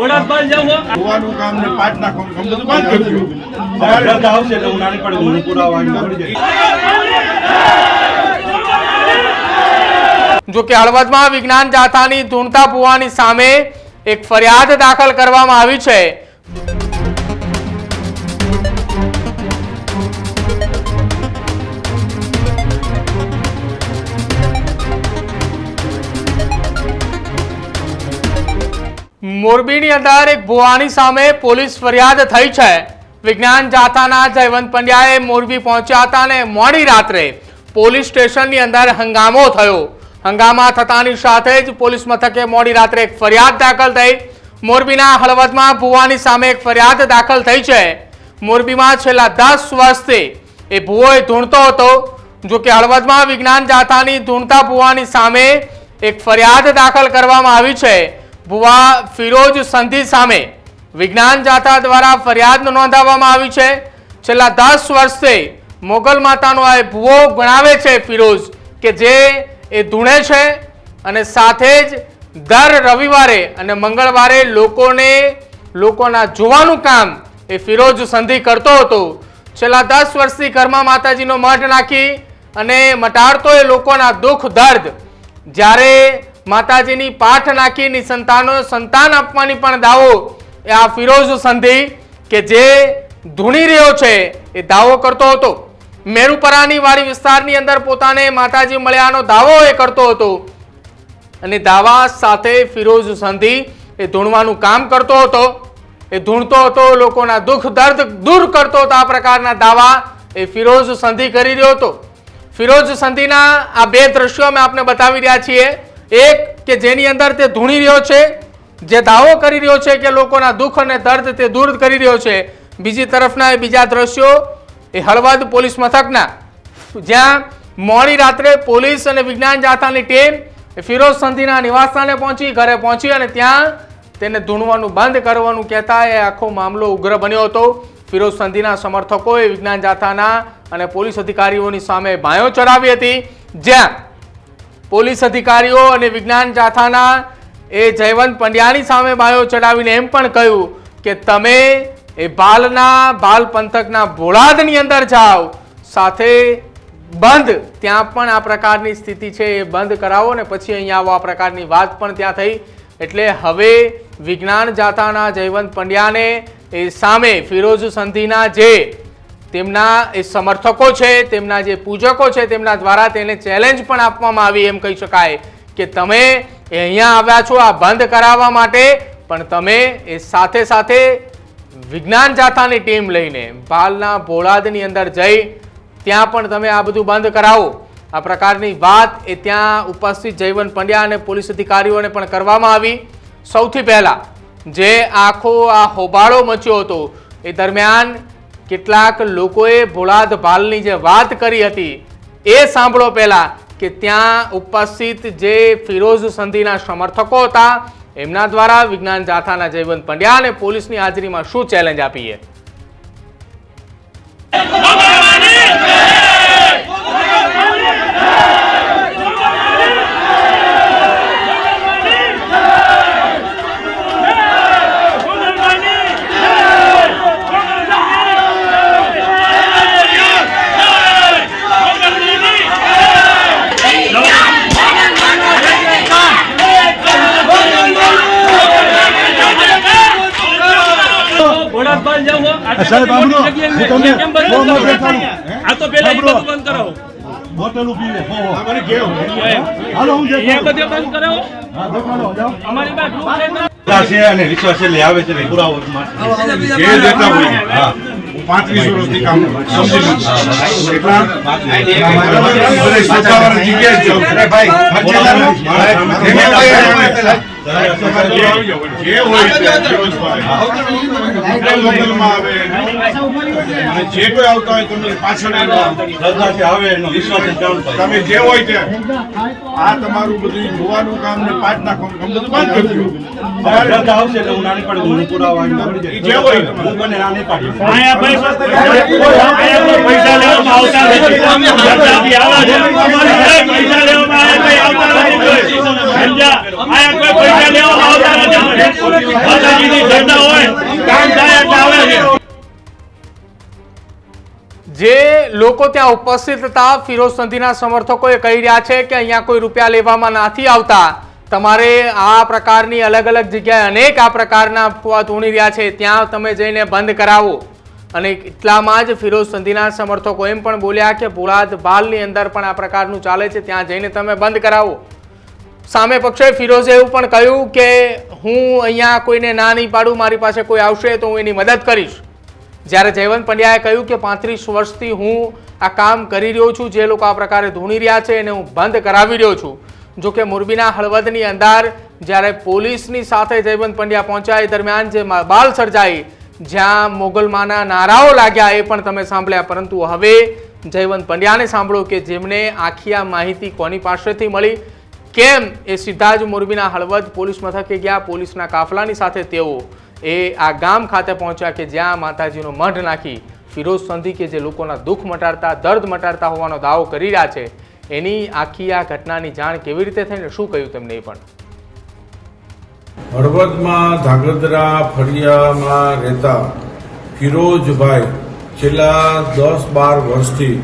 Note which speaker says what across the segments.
Speaker 1: બોડાદબાલ
Speaker 2: કામ ને પાટ નાખવાનું બધું બંધ કરી દીધું.
Speaker 3: તમારે આવશે એટલે હું નાની પડે હું પુરાવા આવીને આવડી જઈશ.
Speaker 4: જો કે હળવદમાં વિજ્ઞાન જાથાની ધૂણતા પુવાની સામે એક ફરિયાદ દાખલ કરવામાં આવી છે મોરબીની અંદર એક ભુવાની સામે પોલીસ ફરિયાદ થઈ છે. વિજ્ઞાન જાથાના જયવંત પંડ્યાએ મોરબી પહોંચ્યા હતા અને મોડી રાત્રે પોલીસ સ્ટેશનની અંદર હંગામો થયો. હંગામા થતાની સાથે જ પોલીસ મથકે મોડી રાત્રે એક ફરિયાદ દાખલ થઈ. મોરબીના હળવદમાં ભુવાની સામે એક ફરિયાદ દાખલ થઈ છે. મોરબીમાં છેલ્લા દસ વર્ષથી એ ભુવોએ ધૂણતો હતો. જો કે હળવદમાં વિજ્ઞાન જાથાની ધૂણતા ભુવાની સામે એક ફરિયાદ દાખલ કરવામાં આવી છે. ભુવા ફિરોજ સંધિ સામે વિજ્ઞાન જાથા દ્વારા ફરિયાદ નોંધાવવામાં આવી છે. છેલ્લા દસ વર્ષથી મોગલ માતાનો આ ભુવો ગણાવે છે ફિરોજ કે જે એ ધૂણે છે અને સાથે જ દર રવિવારે અને મંગળવારે લોકોને લોકોના જોવાનું કામ એ ફિરોજ સંધિ કરતો હતો. છેલ્લા દસ વર્ષથી ઘરમાં માતાજીનો મઠ નાખી અને મટાડતો એ લોકોના દુઃખ દર્દ. જ્યારે માતાજીની પાઠ નાખીની સંતાનો સંતાન આપવાની પણ દાવો. એ આ ફિરોઝ સંધિ કે જે ધૂણી રહ્યો છે, એ દાવો કરતો હતો. મેરુપરાની વાડી વિસ્તારની અંદર પોતાને માતાજી મળ્યાનો દાવો એ કરતો હતો. અને દાવા સાથે ફિરોઝ સંધિ એ ધૂણવાનું કામ કરતો હતો. એ ધૂણતો હતો, લોકોના દુઃખ, દર્દ દૂર કરતો હતો, આ પ્રકારના દાવા એ ફિરોઝ સંધિ કરી રહ્યો હતો. ફિરોઝ સંધિના આ બે દ્રશ્યો અમે આપને બતાવી રહ્યા છીએ. એક કે જેની અંદર તે ધૂણી રહ્યો છે, જે દાવો કરી રહ્યો છે કે લોકોના દુઃખ અને દર્દ તે દૂર કરી રહ્યો છે. બીજી તરફના એ બીજા દ્રશ્યો, એ હળવદ પોલીસ મથકના. જ્યાં મોડી રાત્રે પોલીસ અને વિજ્ઞાન જાથાની ટીમ ફિરોઝ સંધિના નિવાસસ્થાને પહોંચી, ઘરે પહોંચી અને ત્યાં તેને ધૂણવાનું બંધ કરવાનું કહેતા એ આખો મામલો ઉગ્ર બન્યો હતો. ફિરોઝ સંધિના સમર્થકોએ વિજ્ઞાન જાથાના અને પોલીસ અધિકારીઓની સામે ભાંયો ચડાવી હતી. જ્યાં પોલીસ અધિકારીઓ અને વિજ્ઞાન જાથાના એ જયવંત પંડ્યાની સામે બાયો ચડાવીને એમ પણ કહ્યું કે તમે એ બાલના બાલ પંથકના ભોળાદની અંદર જાઓ. સાથે બંધ. ત્યાં પણ આ પ્રકારની સ્થિતિ છે એ બંધ કરાવો ને પછી અહીંયા આવો. આ પ્રકારની વાત પણ ત્યાં થઈ. એટલે હવે વિજ્ઞાન જાથાના જયવંત પંડ્યાને એ સામે ફિરોઝ સંધિના જે તેમના એ સમર્થકો છે, તેમના જે પૂજકો છે, તેમના દ્વારા તેને ચેલેન્જ પણ આપવામાં આવી, એમ કહી શકાય કે તમે અહીંયા આવ્યા છો, આ બંધ કરાવવા માટે, પણ તમે એ સાથે સાથે વિજ્ઞાન જાથાની ટીમ લઈને ભાલના ભોળાદની અંદર જઈ, ત્યાં પણ તમે આ બધું બંધ કરાવો. આ પ્રકારની વાત એ ત્યાં ઉપસ્થિત જયવંત પંડ્યા અને પોલીસ અધિકારીઓને પણ કરવામાં આવી. સૌથી પહેલાં જે આખો આ હોબાળો મચ્યો હતો, એ દરમિયાન કેટલાક લોકોએ ભોળાદ ભાલની જે વાત કરી હતી, એ સાંભળો પહેલાં કે ત્યાં ઉપસ્થિત જે ફિરોઝ સંધિના સમર્થકો હતા, એમના દ્વારા વિજ્ઞાન જાથાના જયવંત પંડ્યા અને પોલીસની હાજરીમાં શું ચેલેન્જ આપી
Speaker 2: સાહેબ, સાંભળો. હું તમને બહુ
Speaker 1: બંધ
Speaker 2: મજા
Speaker 1: કરો?
Speaker 2: કરું.
Speaker 1: આ તો પેલા એ બધું બંધ કરાવો
Speaker 2: બોટલો પીવે હો, હો. મને કેવું? હાલો હું જતો.
Speaker 1: એ બધું બંધ કરાવો
Speaker 2: હા, દેખાડો, જાઓ.
Speaker 1: અમારી પાસે ગ્રુપ છે
Speaker 3: છે અને વિશ્વાસ છે એટલે આવે છે.
Speaker 2: જે હોય. હા. પાંત્રીસ વર્ષથી કામ લો. એટલા? જગ્યાએ જ કોઈ આવતા હોય તમને પાછળ
Speaker 3: આવે એનો.
Speaker 2: તમે જે હોય તે આ તમારું બધું જોવાનું કામ ને પાંચ નાખવાનું બધું
Speaker 3: આવશે
Speaker 1: તો પૈસા લેવામાં આવતા નથી. પૈસા લેવામાં આવતા નથી કોઈ. સમજ્યા આયા કોઈ પૈસા લેવા આવતા નથી
Speaker 4: જે લોકો ત્યાં ઉપસ્થિત હતા, ફિરોઝ સંધીના સમર્થકોએ કહી રહ્યા છે કે અહીંયા કોઈ રૂપિયા લેવામાં નથી આવતા. તમારે આ પ્રકારની અલગ અલગ જગ્યાએ અનેક આ પ્રકારના અફવા ધૂણી રહ્યા છે. ત્યાં તમે જઈને બંધ કરાવો. અને એટલામાં જ ફિરોઝ સંધીના સમર્થકો એમ પણ બોલ્યા કે ભોળાદ બાલની અંદર પણ આ પ્રકારનું ચાલે છે. ત્યાં જઈને તમે બંધ કરાવો. સામે પક્ષે ફિરોઝે એવું પણ કહ્યું કે હું અહીંયા કોઈને ના નહીં પાડું, મારી પાસે કોઈ આવશે તો હું એની મદદ કરીશ. જ્યારે જયવંત પંડ્યાએ કહ્યું કે પાંત્રીસ વર્ષથી હું આ કામ કરી રહ્યો છું, જે લોકો આ પ્રકારે ધૂણી રહ્યા છે એને હું બંધ કરાવી રહ્યો છું. જો કે મોરબીના હળવદની અંદર જ્યારે પોલીસની સાથે જયવંત પંડ્યા પહોંચ્યા એ દરમિયાન જે બાલ સર્જાઈ, જ્યાં મોગલમાના નારાઓ લાગ્યા એ પણ તમે સાંભળ્યા. પરંતુ હવે જયવંત પંડ્યાને સાંભળો કે જેમને આખી આ માહિતી કોની પાસેથી મળી કેમ એ સીધા જ મોરબીના હળવદ પોલીસ મથકે ગયા? પોલીસના કાફલાની સાથે તેઓ એ આ ગામ ખાતે પહોંચ્યા કે જ્યાં માતાજીનો મઢ નાખી ફિરોઝ સંધી કે જે લોકોના દુઃખ મટાડતા, દર્દ મટાડતા હોવાનો દાવો કરી રહ્યા છે. એની આખી આ ઘટનાની જાણ કેવી રીતે થઈને, શું કહ્યું તેમને એ પણ?
Speaker 5: હળવદમાં ધાંગધ્રા ફળિયામાં રહેતા ફિરોજભાઈ છેલ્લા દસ બાર વર્ષથી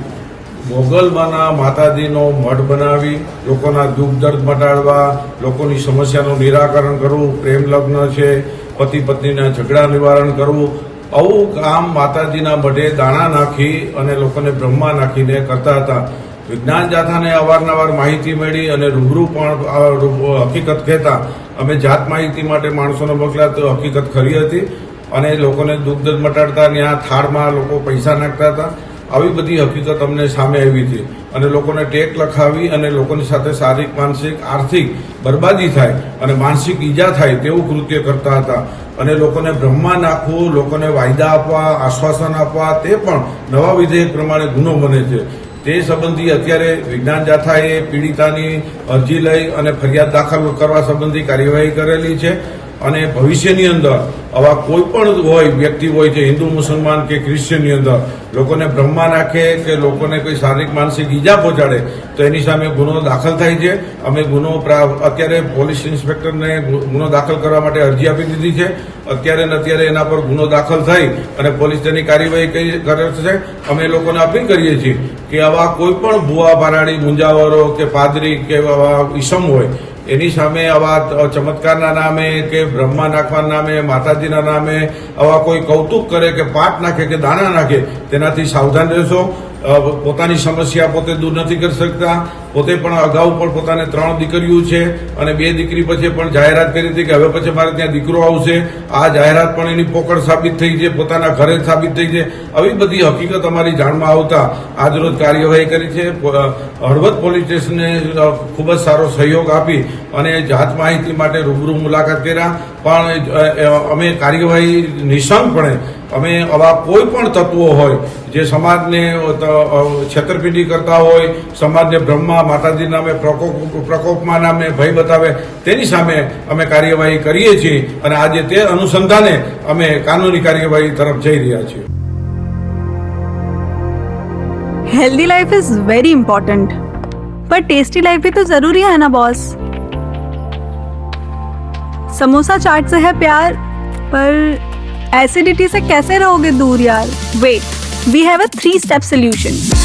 Speaker 5: મોગલમાના માતાજીનો મઠ બનાવી, લોકોના દુઃખ દર્દ મટાડવા, લોકોની સમસ્યાનું નિરાકરણ કરવું, પ્રેમ લગ્ન છે, પતિ પત્નીના ઝઘડા નિવારણ કરવું, આવું કામ માતાજીના મઢે દાણા નાખી અને લોકોને બ્રહ્મા નાખીને કરતા હતા. વિજ્ઞાન જાથાને અવારનવાર માહિતી મળી અને રૂબરૂ પણ હકીકત કહેતા. અમે જાત માહિતી માટે માણસોને મોકલ્યા હકીકત ખરી હતી અને લોકોને દુઃખ દર્દ મટાડતા ત્યાં થાળમાં લોકો પૈસા નાખતા હતા. આવી બધી હકીકત અમને સામે આવી હતી અને લોકોને ટેક લખાવી અને લોકોની સાથે શારીરિક, માનસિક, આર્થિક બરબાદી થાય અને માનસિક ઈજા થાય તેવું કૃત્ય કરતા હતા. અને લોકોને બ્રહ્મા નાખવું, લોકોને વાયદા આપવા, આશ્વાસન આપવા તે પણ નવા વિધેયક પ્રમાણે ગુનો બને છે. તે સંબંધી અત્યારે વિજ્ઞાન જાથાએ પીડિતાની અરજી લઈ અને ફરિયાદ દાખલ કરવા સંબંધી કાર્યવાહી કરેલી છે. અને ભવિષ્યની અંદર આવા કોઈ પણ હોય, વ્યક્તિ હોય છે હિન્દુ, મુસલમાન કે ક્રિશ્ચિયનની અંદર લોકોને બ્રહ્મા નાખે કે લોકોને કોઈ શારીરિક, માનસિક ઈજા પહોંચાડે, તો એની સામે ગુનો દાખલ થાય છે. અમે ગુનો અત્યારે પોલીસ ઇન્સ્પેક્ટરને ગુનો દાખલ કરવા માટે અરજી આપી દીધી છે. અત્યારે ને અત્યારે એના પર ગુનો દાખલ થઈ અને પોલીસ તેની કાર્યવાહી કરી- કરે છે. અમે લોકોને અપીલ કરીએ છીએ કે આવા કોઈ પણ ભૂવા, ભરાડી, મુંજાવરો કે પાદરી કે આવા ઈસમ હોય એની સામે આવા ચમત્કારના નામે કે બ્રહ્મા નાખવાના નામે, માતાજીના નામે આવા કોઈ કૌતુક કરે કે પાઠ નાખે કે દાણા નાખે, તેનાથી સાવધાન રહેશો. પોતાની સમસ્યા પોતે દૂર નથી કરી શકતા. પોતે પણ અગાઉ પણ પોતાને ત્રણ દીકરીઓ છે અને બે દીકરી પછી પણ જાહેરાત કરી હતી કે હવે પછી મારે ત્યાં દીકરો આવશે. આ જાહેરાત પણ એની પોકળ સાબિત થઈ છે, પોતાના ઘરે સાબિત થઈ છે. આવી બધી હકીકત અમારી જાણમાં આવતા આજરોજ કાર્યવાહી કરી છે. હળવદ પોલીસ સ્ટેશનને ખૂબ જ સારો સહયોગ આપી અને જાત માહિતી માટે રૂબરૂ મુલાકાત કર્યા. પણ અમે કાર્યવાહી નિશંકપણે અમે આવા કોઈ પણ તત્વો હોય, જે સમાજને છેતરપિંડી કરતા હોય, સમાજને બ્રહ્મા માતાજી નામે પ્રકોપ પ્રકોપમાં નામે ભય બતાવે તેની સામે અમે કાર્યવાહી કરીએ છીએ અને આજે તે અનુસંધાને અમે કાનૂની કાર્યવાહી તરફ જઈ રહ્યા છીએ
Speaker 6: healthy life is very important पर टेस्टी लाइफ भी तो जरूरी है ना बॉस समोसा चाट से है प्यार पर एसिडिटी से कैसे रहोगे दूर यार wait we have a three step solution